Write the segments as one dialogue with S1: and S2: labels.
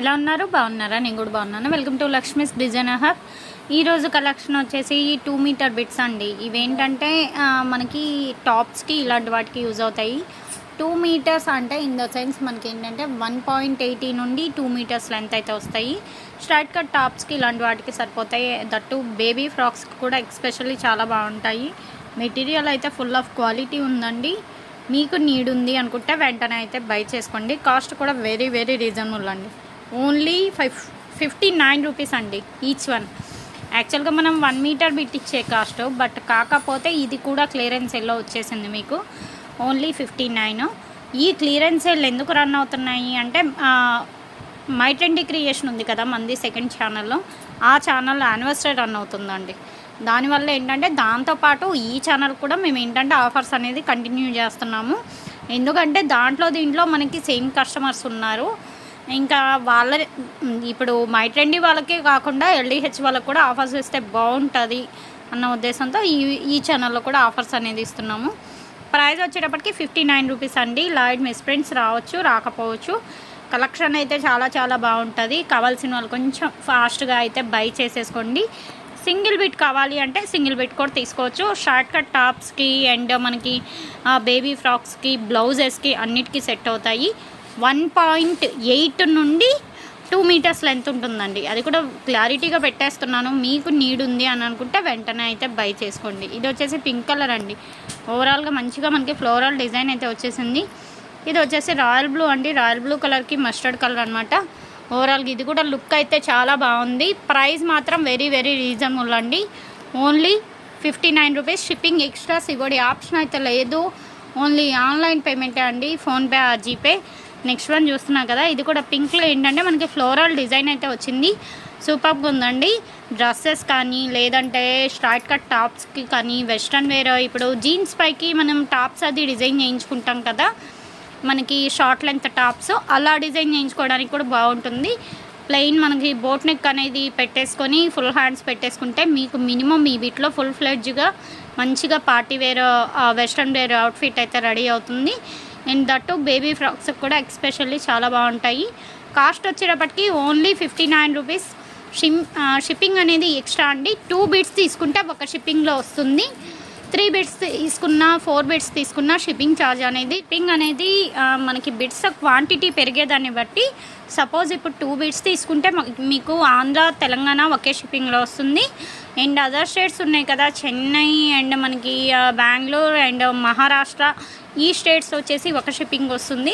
S1: ఎలా ఉన్నారు? బాగున్నారా? నేను కూడా బాగున్నాను. Welcome to Lakshmi's design hub ఈరోజు కలెక్షన్ వచ్చేసి టూ మీటర్ బిట్స్ అండి. ఇవేంటంటే మనకి టాప్స్కి ఇలాంటి వాటికి యూజ్ అవుతాయి. టూ మీటర్స్ అంటే ఇన్ ద సెన్స్ మనకి ఏంటంటే వన్ పాయింట్ ఎయిటీ నుండి టూ మీటర్స్ లెంత్ అయితే వస్తాయి. స్ట్రైట్ కట్ టాప్స్కి ఇలాంటి వాటికి సరిపోతాయి. దట్టు బేబీ ఫ్రాక్స్కి కూడా ఎక్స్పెషల్లీ చాలా బాగుంటాయి. మెటీరియల్ అయితే ఫుల్ ఆఫ్ క్వాలిటీ ఉందండి. మీకు నీడ్ ఉంది అనుకుంటే వెంటనే అయితే బై చేసుకోండి. కాస్ట్ కూడా వెరీ వెరీ రీజనబుల్ అండి. Only five fifty nine rupees అండి ఈచ్ వన్ యాక్చువల్గా మనం వన్ మీటర్ బిట్టిచ్చే కాస్ట్ బట్ కాకపోతే ఇది కూడా క్లియరెన్స్ సెల్లో వచ్చేసింది మీకు. ఓన్లీ ఫిఫ్టీ నైన్ ఈ క్లియరెన్స్ సెల్ ఎందుకు రన్ అవుతున్నాయి అంటే ఆ, మై ట్రెండీ క్రియేషన్ ఉంది కదా మంది సెకండ్ ఛానల్లో ఆ ఛానల్ యానివర్సరీ రన్ అవుతుందండి. దానివల్ల ఏంటంటే దాంతోపాటు ఈ ఛానల్ కూడా మేము ఏంటంటే ఆఫర్స్ అనేది కంటిన్యూ చేస్తున్నాము. ఎందుకంటే దాంట్లో దీంట్లో మనకి సేమ్ కస్టమర్స్ ఉన్నారు. ఇంకా వాళ్ళ ఇప్పుడు మై ట్రెండీ వాళ్ళకే కాకుండా ఎల్డిహెచ్ వాళ్ళకి కూడా ఆఫర్స్ ఇస్తే బాగుంటుంది అన్న ఉద్దేశంతో ఈ ఈ ఛానల్లో కూడా ఆఫర్స్ అనేది ఇస్తున్నాము. ప్రైస్ వచ్చేటప్పటికి ఫిఫ్టీ నైన్ రూపీస్ అండి లైట్ మిస్ప్రింట్స్ రావచ్చు రాకపోవచ్చు. కలెక్షన్ అయితే చాలా చాలా బాగుంటుంది. కావాల్సిన వాళ్ళు కొంచెం ఫాస్ట్గా అయితే బై చేసేసుకోండి. సింగిల్ బిట్ కావాలి అంటే సింగిల్ బిట్ కూడా తీసుకోవచ్చు. షార్ట్ కట్ టాప్స్కి అండ్ మనకి బేబీ ఫ్రాక్స్కి బ్లౌజెస్కి అన్నిటికీ సెట్ అవుతాయి. వన్ పాయింట్ ఎయిట్ నుండి టూ మీటర్స్ లెంత్ ఉంటుందండి. అది కూడా క్లారిటీగా పెట్టేస్తున్నాను. మీకు నీడ్ ఉంది అని అనుకుంటే వెంటనే అయితే బై చేసుకోండి. ఇది వచ్చేసి పింక్ కలర్ అండి. ఓవరాల్గా మంచిగా మనకి ఫ్లోరల్ డిజైన్ అయితే వచ్చేసింది. ఇది వచ్చేసి రాయల్ బ్లూ అండి. రాయల్ బ్లూ కలర్కి మస్టర్డ్ కలర్ అనమాట ఓవరాల్గా ఇది కూడా లుక్ అయితే చాలా బాగుంది. ప్రైస్ మాత్రం వెరీ వెరీ రీజనబుల్ అండి. Only fifty nine rupees shipping extra C O D option అయితే లేదు. ఓన్లీ ఆన్లైన్ పేమెంటే అండి. ఫోన్పే ఆ జీపే నెక్స్ట్ వన్ చూస్తున్నా కదా. ఇది కూడా పింక్లో ఏంటంటే మనకి ఫ్లోరల్ డిజైన్ అయితే వచ్చింది. సూపర్గా ఉందండి. డ్రెస్సెస్ కానీ లేదంటే స్ట్రైట్ కట్ టాప్స్కి కానీ వెస్ట్రన్ వేర్ ఇప్పుడు జీన్స్ పైకి మనం టాప్స్ అది డిజైన్ చేయించుకుంటాం కదా. మనకి షార్ట్ లెంత్ టాప్స్. అలా డిజైన్ చేయించుకోవడానికి కూడా బాగుంటుంది. ప్లెయిన్ మనకి బోట్ నెక్ అనేది పెట్టేసుకొని ఫుల్ హ్యాండ్స్ పెట్టేసుకుంటే మీకు మినిమం ఈ వీటిలో ఫుల్ ఫ్లెడ్జ్గా మంచిగా party wear western wear outfit అయితే రెడీ అవుతుంది. అండ్ దట్టు బేబీ ఫ్రాక్స్ కూడా ఎక్స్పెషల్లీ చాలా బాగుంటాయి. కాస్ట్ వచ్చేటప్పటికి ఓన్లీ ఫిఫ్టీ నైన్ రూపీస్. షిమ్ షిప్పింగ్ అనేది ఎక్స్ట్రా అండి. టూ బిట్స్ తీసుకుంటే ఒక షిప్పింగ్లో వస్తుంది. త్రీ బిట్స్ తీసుకున్న ఫోర్ బిట్స్ తీసుకున్న షిప్పింగ్ ఛార్జ్ అనేది షిప్పింగ్ అనేది మనకి బిట్స్ క్వాంటిటీ పెరిగేదాన్ని బట్టి సపోజ్ ఇప్పుడు టూ బిట్స్ తీసుకుంటే మీకు ఆంధ్ర తెలంగాణ ఒకే షిప్పింగ్లో వస్తుంది. అండ్ అదర్ స్టేట్స్ ఉన్నాయి కదా చెన్నై అండ్ మనకి బెంగళూరు అండ్ మహారాష్ట్ర ఈ స్టేట్స్ వచ్చేసి ఒక షిప్పింగ్ వస్తుంది.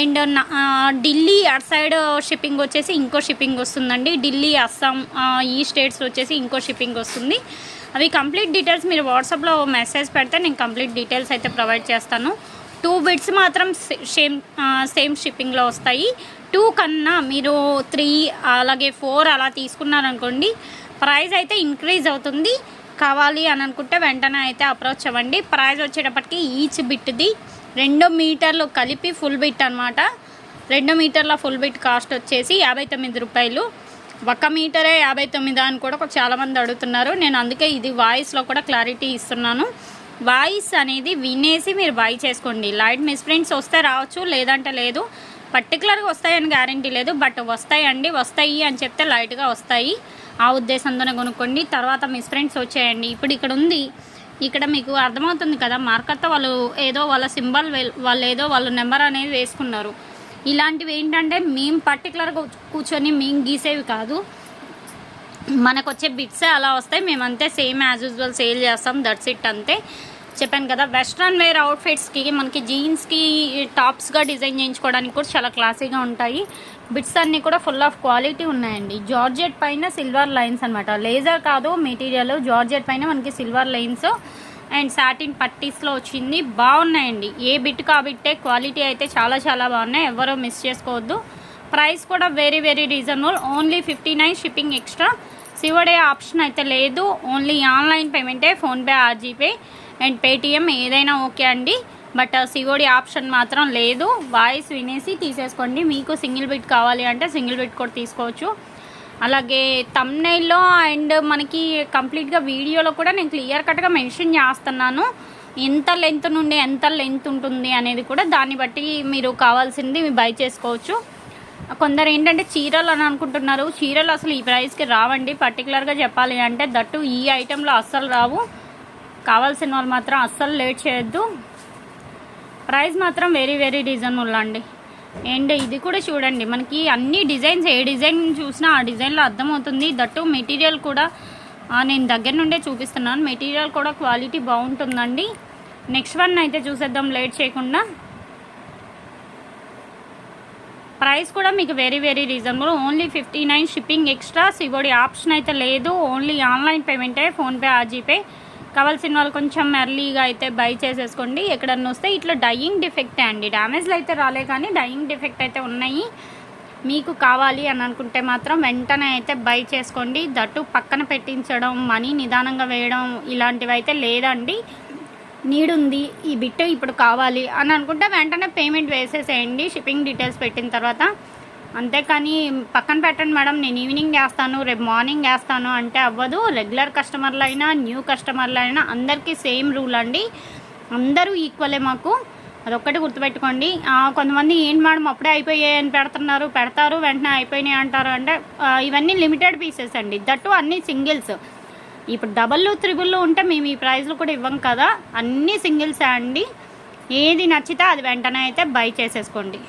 S1: అండ్ నా- ఢిల్లీ అటు సైడ్ షిప్పింగ్ వచ్చేసి ఇంకో షిప్పింగ్ వస్తుందండి. ఢిల్లీ అస్సాం ఈ స్టేట్స్ వచ్చేసి ఇంకో షిప్పింగ్ వస్తుంది. అవి కంప్లీట్ డీటెయిల్స్ మీరు వాట్సాప్లో మెసేజ్ పెడితే నేను కంప్లీట్ డీటెయిల్స్ అయితే ప్రొవైడ్ చేస్తాను. టూ బిట్స్ మాత్రం సేమ్ సేమ్ షిప్పింగ్లో వస్తాయి. టూ కన్నా మీరు త్రీ అలాగే ఫోర్ అలా తీసుకున్నారనుకోండి ప్రైస్ అయితే ఇంక్రీజ్ అవుతుంది. కావాలి అని అనుకుంటే వెంటనే అయితే అప్రోచ్ అవ్వండి. ప్రైస్ వచ్చేటప్పటికి ఈచ్ బిట్ది రెండు మీటర్లు కలిపి ఫుల్ బిట్ అనమాట రెండు మీటర్ల ఫుల్ బిట్ కాస్ట్ వచ్చేసి యాభై తొమ్మిది రూపాయలు. ఒక మీటరే యాభై తొమ్మిది అని కూడా ఒక చాలామంది అడుగుతున్నారు. నేను అందుకే ఇది వాయిస్లో కూడా క్లారిటీ ఇస్తున్నాను. వాయిస్ అనేది వినేసి మీరు బై చేసుకోండి. లైట్ మిస్ప్రింట్స్ వస్తే రావచ్చు లేదంటే లేదు. పర్టికులర్గా వస్తాయని గ్యారంటీ లేదు బట్ వస్తాయండి వస్తాయి అని చెప్తే లైట్గా వస్తాయి. ఆ ఉద్దేశంతోనే కొనుక్కోండి. తర్వాత మిస్ప్రింట్స్ వచ్చాయండి. ఇప్పుడు ఇక్కడ ఉంది. ఇక్కడ మీకు అర్థమవుతుంది కదా మార్కర్తో వాళ్ళు ఏదో వాళ్ళ సింబల్ వాళ్ళు ఏదో వాళ్ళ నెంబర్ అనేది వేసుకున్నారు. ఇలాంటివి ఏంటంటే మేము పర్టికులర్గా కూర్చొని మేము గీసేవి కాదు. మనకు వచ్చే బిట్సే అలా వస్తాయి. మేమంతే సేమ్ యాజ్ యూజువల్ సేల్ చేస్తాం. దట్స్ ఇట్ అంతే. చెప్పాను కదా వెస్ట్రన్ వేర్ అవుట్ఫిట్స్కి మనకి జీన్స్కి టాప్స్గా డిజైన్ చేయించుకోవడానికి కూడా చాలా క్లాసీగా ఉంటాయి. బిట్స్ అన్నీ కూడా ఫుల్ ఆఫ్ క్వాలిటీ ఉన్నాయండి. జార్జెట్ పైన సిల్వర్ లైన్స్ అనమాట లేజర్ కాదు మెటీరియల్ జార్జెట్ పైన మనకి సిల్వర్ లైన్స్ అండ్ సాటిన్ పట్టీస్లో వచ్చింది. బాగున్నాయండి. ఏ బిట్ కాబట్టే క్వాలిటీ అయితే చాలా చాలా బాగున్నాయి. ఎవరో మిస్ చేసుకోవద్దు. ప్రైస్ కూడా very very reasonable. Only fifty nine shipping extra. C O D option అయితే లేదు. Only online పేమెంటే PhonePe or GPay and Paytm ఏదైనా ఓకే అండి. But C O D option మాత్రం లేదు. వాయిస్ వినేసి తీసేసుకోండి. మీకు సింగిల్ బిట్ కావాలి అంటే సింగిల్ బిట్ కూడా తీసుకోవచ్చు. అలాగే తమ్నైల్లో అండ్ మనకి కంప్లీట్గా వీడియోలో కూడా నేను క్లియర్ కట్గా మెన్షన్ చేస్తున్నాను. ఎంత లెంత్ నుండి ఎంత లెంత్ ఉంటుంది అనేది కూడా దాన్ని బట్టి మీరు కావాల్సింది బై చేసుకోవచ్చు. కొందరు ఏంటంటే చీరలు అని అనుకుంటున్నారు. చీరలు అసలు ఈ ప్రైస్కి రావండి. పర్టికులర్గా చెప్పాలి అంటే దట్టు ఈ ఐటెంలో అస్సలు రావు. కావాల్సిన వాళ్ళు మాత్రం అస్సలు లేట్ చేయొద్దు. ప్రైస్ మాత్రం వెరీ వెరీ రీజనబుల్ అండి. అండ్ ఇది కూడా చూడండి. మనకి అన్ని డిజైన్స్ ఏ డిజైన్ చూసినా ఆ డిజైన్లో అర్థమవుతుంది. దట్టు మెటీరియల్ కూడా నేను దగ్గర నుండే చూపిస్తున్నాను. మెటీరియల్ కూడా క్వాలిటీ బాగుంటుందండి. నెక్స్ట్ వన్ అయితే చూసేద్దాం లేట్ చేయకుండా. ప్రైస్ కూడా మీకు very very reasonable. Only fifty nine shipping extra. C O D option అయితే లేదు. ఓన్లీ ఆన్లైన్ పేమెంటే ఫోన్పే ఆ జీపే కావాల్సిన వాళ్ళు కొంచెం ఎర్లీగా అయితే బై చేసేసుకోండి. ఎక్కడన్నా వస్తే ఇట్లా డయింగ్ డిఫెక్టే అండి. డ్యామేజ్లు అయితే రాలే కానీ డయింగ్ డిఫెక్ట్ అయితే ఉన్నాయి. మీకు కావాలి అని అనుకుంటే మాత్రం వెంటనే అయితే బై చేసుకోండి. దట్టు పక్కన పెట్టించడం మనీ నిదానంగా వేయడం ఇలాంటివి అయితే లేదండి. నీడ్ ఉంది ఈ బిట్ ఇప్పుడు కావాలి అని అనుకుంటే వెంటనే పేమెంట్ వేసేసేయండి. షిప్పింగ్ డీటెయిల్స్ పెట్టిన తర్వాత అంతేకాని పక్కన పెట్టండి మేడం నేను ఈవినింగ్ వేస్తాను రేపు మార్నింగ్ వేస్తాను అంటే అవ్వదు. రెగ్యులర్ కస్టమర్లు అయినా న్యూ కస్టమర్లు అయినా అందరికీ సేమ్ రూల్ అండి. అందరూ ఈక్వలే మాకు. అదొక్కటి గుర్తుపెట్టుకోండి. కొంతమంది ఏంటి మేడం అప్పుడే అయిపోయాయి అని పెడుతున్నారు పెడతారు వెంటనే అయిపోయినాయి అంటారు అంటే ఇవన్నీ లిమిటెడ్ పీసెస్ అండి. దట్టు అన్ని సింగిల్స్. ఇప్పుడు డబల్లు త్రిబుల్ ఉంటే మేము ఈ ప్రైస్లు కూడా ఇవ్వం కదా. అన్నీ సింగిల్సే అండి. ఏది నచ్చితే అది వెంటనే అయితే బై చేసేసుకోండి.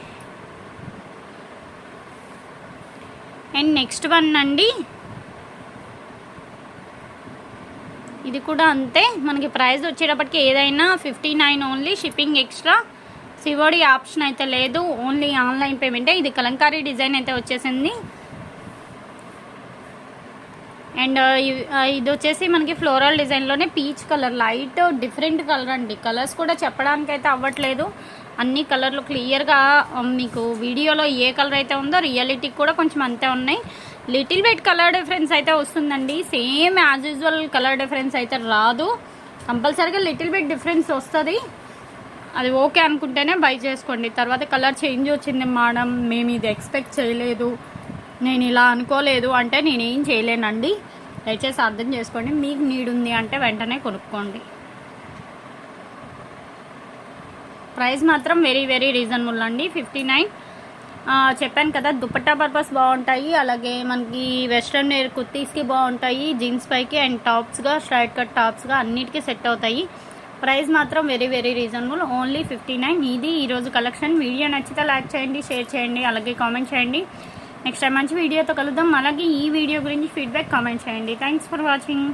S1: అండ్ నెక్స్ట్ వన్ అండి. ఇది కూడా అంతే. మనకి ప్రైస్ వచ్చేటప్పటికి ఏదైనా fifty nine only. Shipping extra COD option అయితే లేదు. ఓన్లీ ఆన్లైన్ పేమెంటే. ఇది కలంకారీ డిజైన్ అయితే వచ్చేసింది. అండ్ ఇది వచ్చేసి మనకి floral డిజైన్లోనే peach colour. Light different colour అండి. కలర్స్ కూడా చెప్పడానికి అయితే అవ్వట్లేదు. అన్ని కలర్లు క్లియర్గా మీకు వీడియోలో ఏ కలర్ అయితే ఉందో రియాలిటీ కూడా కొంచెం అంతే ఉన్నాయి. లిటిల్ బిట్ కలర్ డిఫరెన్స్ అయితే వస్తుందండి. Same as usual colour difference అయితే రాదు. కంపల్సరీగా లిటిల్ బిట్ డిఫరెన్స్ వస్తుంది. అది ఓకే అనుకుంటేనే బై చేసుకోండి. తర్వాత కలర్ చేంజ్ వచ్చింది మేడం మేము ఇది ఎక్స్పెక్ట్ చేయలేదు. నేను ఇలా అనుకోలేదు. అంటే నేనేం చేయలేనండి. దయచేసి అర్థం చేసుకోండి. మీకు నీడ్ ఉంది అంటే వెంటనే కొనుక్కోండి. ప్రైస్ మాత్రం వెరీ వెరీ రీజనబుల్ అండి. Fifty nine. చెప్పాను కదా దుపట్టా పర్పస్ బాగుంటాయి. అలాగే మనకి వెస్ట్రన్ వేర్ కుర్తీస్కి బాగుంటాయి. జీన్స్ పైకి అండ్ టాప్స్గా స్ట్రైట్ కట్ టాప్స్గా అన్నిటికీ సెట్ అవుతాయి. ప్రైస్ మాత్రం very very reasonable. Only fifty nine. ఇది ఈరోజు కలెక్షన్. వీడియో నచ్చితే లైక్ చేయండి షేర్ చేయండి అలాగే కామెంట్ చేయండి. నెక్స్ట్ టైం మంచి వీడియోతో కలుద్దాం. అలాగే ఈ వీడియో గురించి ఫీడ్బ్యాక్ కామెంట్ చేయండి. Thanks for watching.